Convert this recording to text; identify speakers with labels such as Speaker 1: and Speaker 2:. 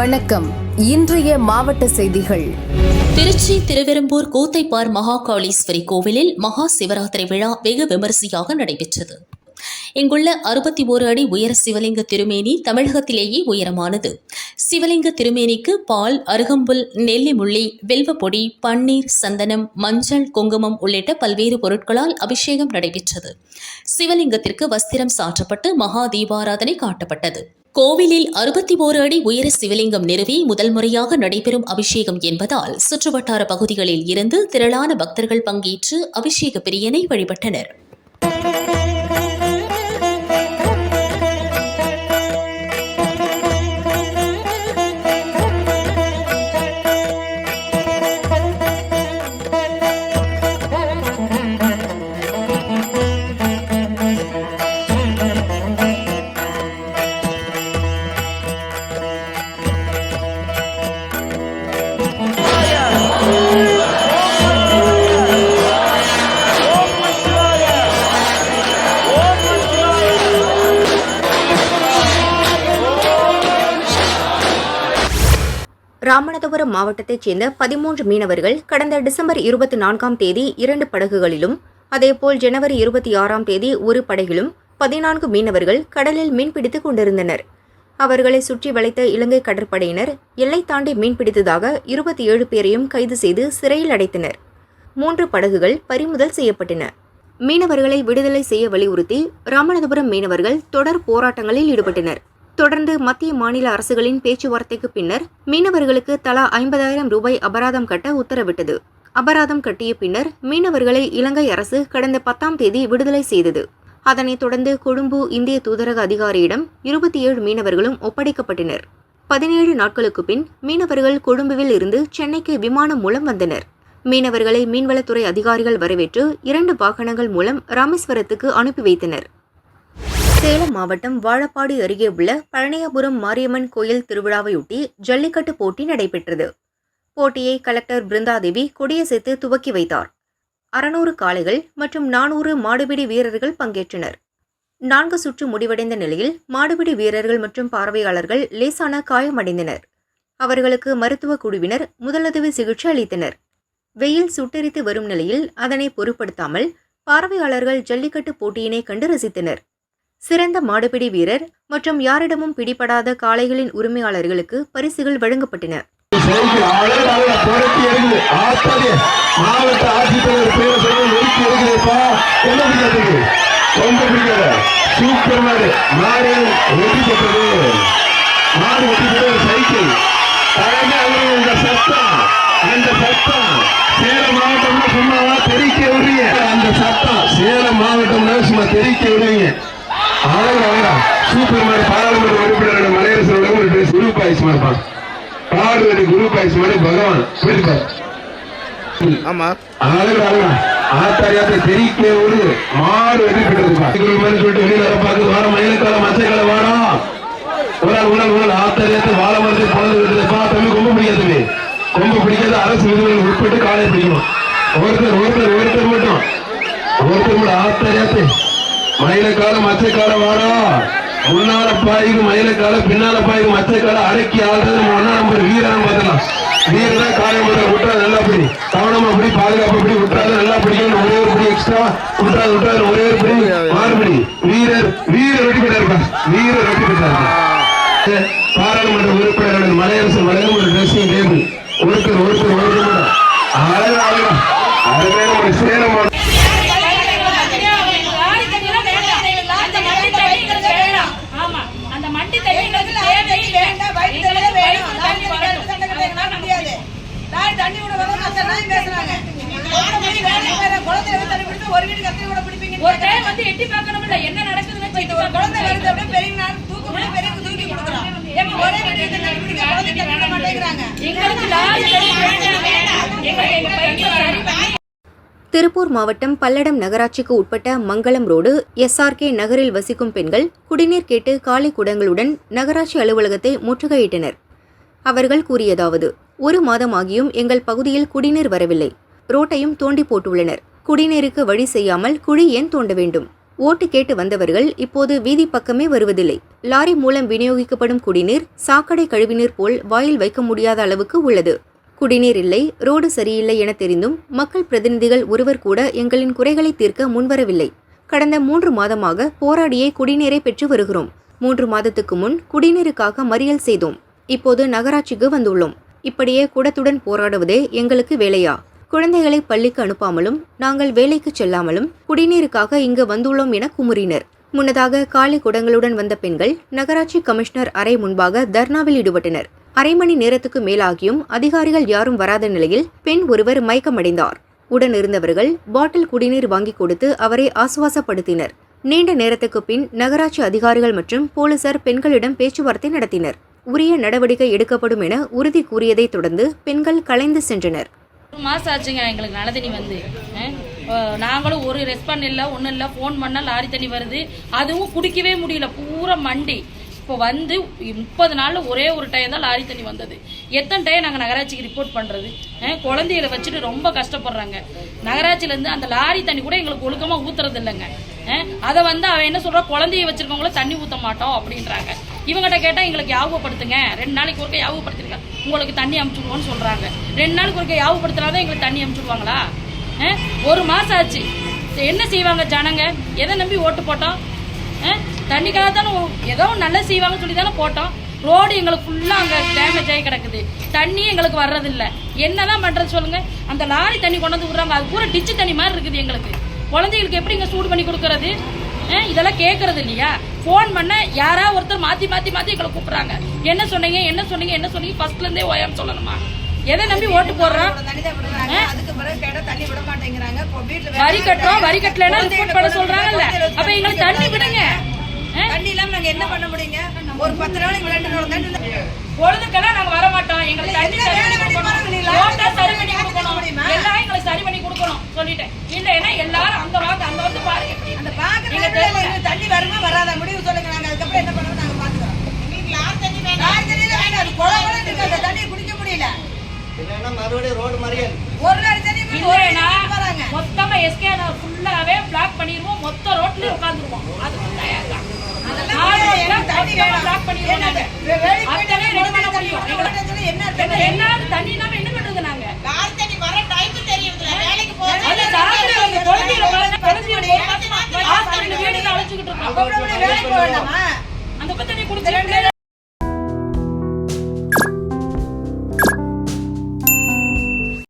Speaker 1: வணக்கம். இன்றைய மாவட்ட செய்திகள்.
Speaker 2: திருச்சி திருவெரும்பூர் கூத்தைப்பார் மகாகாளீஸ்வரி கோவிலில் மகா சிவராத்திரி விழா வெகு விமரிசையாக நடைபெற்றது. இங்குள்ள அறுபத்தி ஓரு அடி உயர சிவலிங்க திருமேனி தமிழகத்திலேயே உயரமானது. சிவலிங்க திருமேனிக்கு பால் அருகம்புல் நெல்லி முள்ளி வெல்வப்பொடி பன்னீர் சந்தனம் மஞ்சள் குங்குமம் உள்ளிட்ட பல்வேறு பொருட்களால் அபிஷேகம் நடைபெற்றது. சிவலிங்கத்திற்கு வஸ்திரம் சாற்றப்பட்டு மகா தீபாராதனை காட்டப்பட்டது. கோவிலில் அறுபத்தி ஓரு அடி உயர சிவலிங்கம் நிறுவி முதல் முறையாக நடைபெறும் அபிஷேகம் என்பதால் சுற்றுவட்டார பகுதிகளில் இருந்து திரளான பக்தர்கள் பங்கேற்று அபிஷேக பிரியனை வழிபட்டனர்.
Speaker 3: ராமநாதபுரம் மாவட்டத்தைச் சேர்ந்த பதிமூன்று மீனவர்கள் கடந்த டிசம்பர் இருபத்தி நான்காம் தேதி இரண்டு படகுகளிலும் அதேபோல் ஜனவரி இருபத்தி ஆறாம் தேதி ஒரு படகிலும் பதினான்கு மீனவர்கள் கடலில் மீன்பிடித்துக் கொண்டிருந்தனர். அவர்களை சுற்றி வளைத்த இலங்கை கடற்படையினர் எல்லை தாண்டி மீன்பிடித்ததாக இருபத்தி ஏழு பேரையும் கைது செய்து சிறையில் அடைத்தனர். மூன்று படகுகள் பறிமுதல் செய்யப்பட்டன. மீனவர்களை விடுதலை செய்ய வலியுறுத்தி ராமநாதபுரம் மீனவர்கள் தொடர் போராட்டங்களில் ஈடுபட்டனர். தொடர்ந்து மத்திய மாநில அரசுகளின் பேச்சுவார்த்தைக்கு பின்னர் மீனவர்களுக்கு தலா ஐம்பதாயிரம் ரூபாய் அபராதம் கட்ட உத்தரவிட்டது. அபராதம் கட்டிய பின்னர் மீனவர்களை இலங்கை அரசு கடந்த பத்தாம் தேதி விடுதலை செய்தது. அதனைத் தொடர்ந்து கொழும்பு இந்திய தூதரக அதிகாரியிடம் இருபத்தி ஏழு மீனவர்களும் ஒப்படைக்கப்பட்டனர். பதினேழு நாட்களுக்கு பின் மீனவர்கள் கொழும்புவில் இருந்து சென்னைக்கு விமானம் மூலம் வந்தனர். மீனவர்களை மீன்வளத்துறை அதிகாரிகள் வரவேற்று இரண்டு வாகனங்கள் மூலம் ராமேஸ்வரத்துக்கு அனுப்பி வைத்தனர். சேலம் மாவட்டம் வாழப்பாடி அருகே உள்ள பழனியாபுரம் மாரியம்மன் கோயில் திருவிழாவையொட்டி ஜல்லிக்கட்டு போட்டி நடைபெற்றது. போட்டியை கலெக்டர் பிருந்தாதேவி கொடியசைத்து துவக்கி வைத்தார். அறுநூறு காளைகள் மற்றும் நானூறு மாடுபிடி வீரர்கள் பங்கேற்றனர். நான்கு சுற்று முடிவடைந்த நிலையில் மாடுபிடி வீரர்கள் மற்றும் பார்வையாளர்கள் லேசான காயமடைந்தனர். அவர்களுக்கு மருத்துவ குழுவினர் முதலுதவி சிகிச்சை அளித்தனர். வெயில் சுட்டெரித்து வரும் நிலையில் அதனை பொருட்படுத்தாமல் பார்வையாளர்கள் ஜல்லிக்கட்டு போட்டியினை கண்டு ரசித்தனர். சிறந்த மாடுபிடி வீரர் மற்றும் யாரிடமும் பிடிபடாத காளைகளின் உரிமையாளர்களுக்கு பரிசுகள் வழங்கப்பட்டன
Speaker 4: அந்த சத்தம் சேலம் மாவட்டம்னா சும்மாவா தெரிக்க விடுறீங்க அந்த சத்தம் சேலம் சும்மா தெரிக்க விடுவீங்க அழகா சூப்பர் மாடு பாராளுமன்ற உறுப்பினர் மலையரசனோட ஒரு ட்ரெஸ் குரு பாயசமா இருப்பான் பாடுவது குரு பாய்ஸ் மாதிரி பகவான். புரிஞ்சுப்பார்
Speaker 5: ஆமா.
Speaker 4: அழகு அழகா ஆத்தாரியாத்த தெரிக்க ஒரு மாடு மாதிரி சொல்லிட்டு வெளியில வர பார்த்து வாரம் மயிலக்கால மச்சைக்கால வாரம் உடல் உடல் உடல் ஆத்தாரியாத்த வாழ மரத்தை பொழுது விடுறதுப்பா தம்பி கொம்ப பிடிக்காது கொம்ப பிடிக்காத அரசு விதிகள் உட்பட்டு காலை பிடிக்கணும். ஒருத்தர் ஒருத்தர் ஒருத்தர் மட்டும். ஒருத்தர் மட்டும் ஆத்தாரியாத்து மயிலக்கால மச்சைக்கால வாரம் முன்னால பாய்க்கு மயிலக்கால பின்னால பாய்க்கு மச்சைக்கால அடக்கி ஆள்றது நம்ம ஒன்னா நம்பர் வீரன் பார்த்தலாம். வீரன் காலை முதல் விட்டுறா நல்லா பிடி. கவனமா பிடி பாதுகாப்பு பிடி. விட்டாது நல்லா பிடிக்கணும் ஒரே ஒரு பிடி எக்ஸ்ட்ரா விட்டாது விட்டாது ஒரே ஒரு பிடி. மாறுபடி. வீரர் வீரர் வெட்டி பெற்றாருப்பா வீரர் வெட்டி பெற்றாரு உறுப்பினர்கள் மலையரசு வழங்கும் ஒரு ட்ரெஸ்ஸிங் டேபிள் ஒருத்தர் ஒருத்தர் ஒருத்தர் மட்டும் அழகா அழகா அதுவே நம்ம சேலம் மாவட்டம்
Speaker 6: ஆமா அந்த மண்டி தண்ணி தேவை ஒரு டைம் வந்து எட்டி பார்க்கணும்ல என்ன நடக்குதுன்னு எட்டி பார்க்கணும். எங்களுக்கு லாரி வேண்டாம். எங்க எங்க பையன் சரி பண்ணி
Speaker 3: திருப்பூர் மாவட்டம் பல்லடம் நகராட்சிக்கு உட்பட்ட மங்களம் ரோடு எஸ்ஆர்கே நகரில் வசிக்கும் பெண்கள் குடிநீர் கேட்டு காலி குடங்களுடன் நகராட்சி அலுவலகத்தை முற்றுகையிட்டனர். அவர்கள் கூறியதாவது ஒரு மாதமாகியும் எங்கள் பகுதியில் குடிநீர் வரவில்லை. ரோட்டையும் தோண்டி போட்டுள்ளனர். குடிநீருக்கு வழி செய்யாமல் குழி ஏன் தோண்ட வேண்டும்? ஓட்டு கேட்டு வந்தவர்கள் இப்போது வீதி பக்கமே வருவதில்லை. லாரி மூலம் விநியோகிக்கப்படும் குடிநீர் சாக்கடை கழிவுநீர் போல் வாயில் வைக்க முடியாத அளவுக்கு உள்ளது. குடிநீர் இல்லை ரோடு சரியில்லை என தெரிந்தும் மக்கள் பிரதிநிதிகள் ஒருவர் கூட எங்களின் குறைகளை தீர்க்க முன்வரவில்லை. கடந்த மூன்று மாதமாக போராடியே குடிநீரை பெற்று வருகிறோம். மூன்று மாதத்துக்கு முன் குடிநீருக்காக மறியல் செய்தோம். இப்போது நகராட்சிக்கு வந்துள்ளோம். இப்படியே குடத்துடன் போராடுவதே எங்களுக்கு வேலையா? குழந்தைகளை பள்ளிக்கு அனுப்பாமலும் நாங்கள் வேலைக்கு செல்லாமலும் குடிநீருக்காக இங்கு வந்துள்ளோம் என குமுறினர். முன்னதாக காலி குடங்களுடன் வந்த பெண்கள் நகராட்சி கமிஷனர் அறை முன்பாக தர்ணாவில் ஈடுபட்டனர். அரை மணி நேரத்துக்கு மேலாகியும் அதிகாரிகள் யாரும் வராத நிலையில் பெண் ஒருவர் மயக்கமடைந்தார். உடன் இருந்தவர்கள் பாட்டில் குடிநீர் வாங்கி கொடுத்து அவரை ஆசுவாசப்படுத்தினர். நீண்ட நேரத்துக்கு பின் நகராட்சி அதிகாரிகள் மற்றும் போலீசார் பெண்களிடம் பேச்சுவார்த்தை நடத்தினர். உரிய நடவடிக்கை எடுக்கப்படும் என உறுதி கூறியதைத் தொடர்ந்து பெண்கள் கலைந்து சென்றனர்.
Speaker 6: ஒரு மாசம் ஆச்சுங்க எங்களுக்கு நல்ல தண்ணி வந்து. நாங்களும் ஒரு ரெஸ்பாண்ட் இல்லை ஒன்றும் இல்லை ஃபோன் பண்ணால் லாரி தண்ணி வருது. அதுவும் குடிக்கவே முடியல பூரா மண்டி. இப்போ வந்து முப்பது நாளில் ஒரே ஒரு டைம் தான் லாரி தண்ணி வந்தது. எத்தனை டைம் நாங்கள் நகராட்சிக்கு ரிப்போர்ட் பண்ணுறது குழந்தைகளை வச்சுட்டு ரொம்ப கஷ்டப்படுறாங்க. நகராட்சியிலேருந்து அந்த லாரி தண்ணி கூட எங்களுக்கு ஒழுக்கமாக ஊத்துறது இல்லைங்க. அதை வந்து அவன் என்ன சொல்றா? குழந்தைய வச்சிருக்கவங்கள தண்ணி ஊற்ற மாட்டோம் அப்படின்றாங்க. இவங்ககிட்ட கேட்டால் எங்களுக்கு யாபகப்படுத்துங்க ரெண்டு நாளைக்கு ஒருக்க யாபகப்படுத்துங்க உங்களுக்கு தண்ணி அமுச்சுடுவோன்னு சொல்கிறாங்க ரெண்டு நாளுக்கு ஒருக்க யாபகப்படுத்தினாதான் எங்களுக்கு தண்ணி அமுச்சுடுவாங்களா? ஒரு மாதம் ஆச்சு. என்ன செய்வாங்க ஜனங்க? எதை நம்பி ஓட்டு போட்டோம்? தண்ணிக்காக தானே ஓ- ஏதோ நல்லா செய்வாங்கன்னு சொல்லி தானே போட்டோம். ரோடு எங்களுக்கு ஃபுல்லாக அங்கே டேமேஜ் ஆகி கிடக்குது. தண்ணி எங்களுக்கு வர்றதில்ல. என்னதான் பண்ணுறது சொல்லுங்கள் அந்த லாரி தண்ணி கொண்டாந்து விட்றாங்க விடுறாங்க. அது பூரா டிச்சு தண்ணி மாதிரி இருக்குது எங்களுக்கு. குழந்தைகளுக்கு எப்படி இங்கே சூடு பண்ணி கொடுக்கறது? இதெல்லாம் கேட்கறது இல்லையா? ஃபோன் பண்ண யாரா ஒருத்தர் மாத்தி மாத்தி மாத்தி எங்களை கூப்பிடுறாங்க. என்ன சொன்னீங்க என்ன சொன்னீங்க என்ன சொன்னீங்க? ஃபர்ஸ்ட்ல இருந்தே ஓயாம சொல்லணுமா? எதை நம்பி ஓட்டு போடுறோம் வரி கட்டுறோம் வரி கட்டலைன்னா ரிப்போர்ட் பண்ண சொல்றாங்கல்ல. அப்ப எங்களுக்கு தண்ணி விடுங்க.
Speaker 7: தண்ணி இல்லாம நாங்க என்ன பண்ண முடியுங்க? ஒரு பத்து நாளைக்கு விளையாண்டு
Speaker 6: பொழுதுக்கெல்லாம் நாங்க வர மாட்டோம். எங்களுக்கு தண்ணி சரி பண்ணி கொடுக்கணும். எல்லாம் எங்களுக்கு சரி பண்ணி கொடுக்கணும். சொல்லிட்டேன் இல்லைன்னா எல்லாரும் அங்க வாங்க அங்க வந்து பாருங்க எப்படி
Speaker 7: அந்த
Speaker 6: இருக்கு.
Speaker 7: பாக்குற
Speaker 6: எங்க
Speaker 7: நேரத்துல
Speaker 6: தெருவுல.
Speaker 7: எங்களுக்கு தண்ணி வருமா வராதா. முடிவு சொல்லுங்க. நாங்க அதுக்கப்புறம் என்ன பண்ணுவோம் நாங்க பாத்துக்கிறோம். எங்களுக்கு லாரி தண்ணி வேணும்? லாரி தண்ணி வேணும் அது குளம் குளம் இருக்கு அந்த தண்ணியை குடிக்க முடியல.
Speaker 5: இல்லைன்னா மறுபடியும் ரோடு மறியல்
Speaker 7: ஒரு லாரி தண்ணி போய் ஒரு
Speaker 6: இல்லைன்னா
Speaker 7: நாளைக்கு வராங்க.
Speaker 6: மொத்தமா எஸ்கே ஃபுல்லாவே பிளாக் பண்ணிடுவோம். மொத்த ரோட்லயும் உட்காந்துருவோம் அது தயார் தான்
Speaker 7: அதெல்லாம்
Speaker 6: நாலு
Speaker 7: கிடையாது.
Speaker 6: ரோட்ல
Speaker 7: எனக்கு தண்ணி
Speaker 6: மொத்தமா
Speaker 7: வேணும்.
Speaker 6: block பண்ணிடுவோம்
Speaker 7: என்னது?
Speaker 6: நாங்க.
Speaker 7: வே- வேலைக்கு போயிட்டு
Speaker 6: அத்தனை ready பண்ண
Speaker 7: தண்ணி
Speaker 6: முடியும்.
Speaker 7: வேணும்.
Speaker 6: எங்களுக்கு
Speaker 7: என்ன
Speaker 6: என்ன
Speaker 7: தண்ணி?
Speaker 6: என்ன தண்ணி இல்லாம என்ன பண்றது நாங்க
Speaker 7: லாரி தண்ணி வர டைம் தெரியுதுல வேலைக்கு
Speaker 6: அது சாப்பிட்டு வந்து குழந்தைகளை பாருங்க, குழந்தைகளை ஒரு மாசமா hospital வீட்டுக்கு அழைச்சுக்கிட்டு
Speaker 7: அப்ப
Speaker 6: இருக்கோம்.
Speaker 7: கூட வேலைக்கு போக வேண்டாமா?
Speaker 6: அந்த பத்தனை குடிச்சு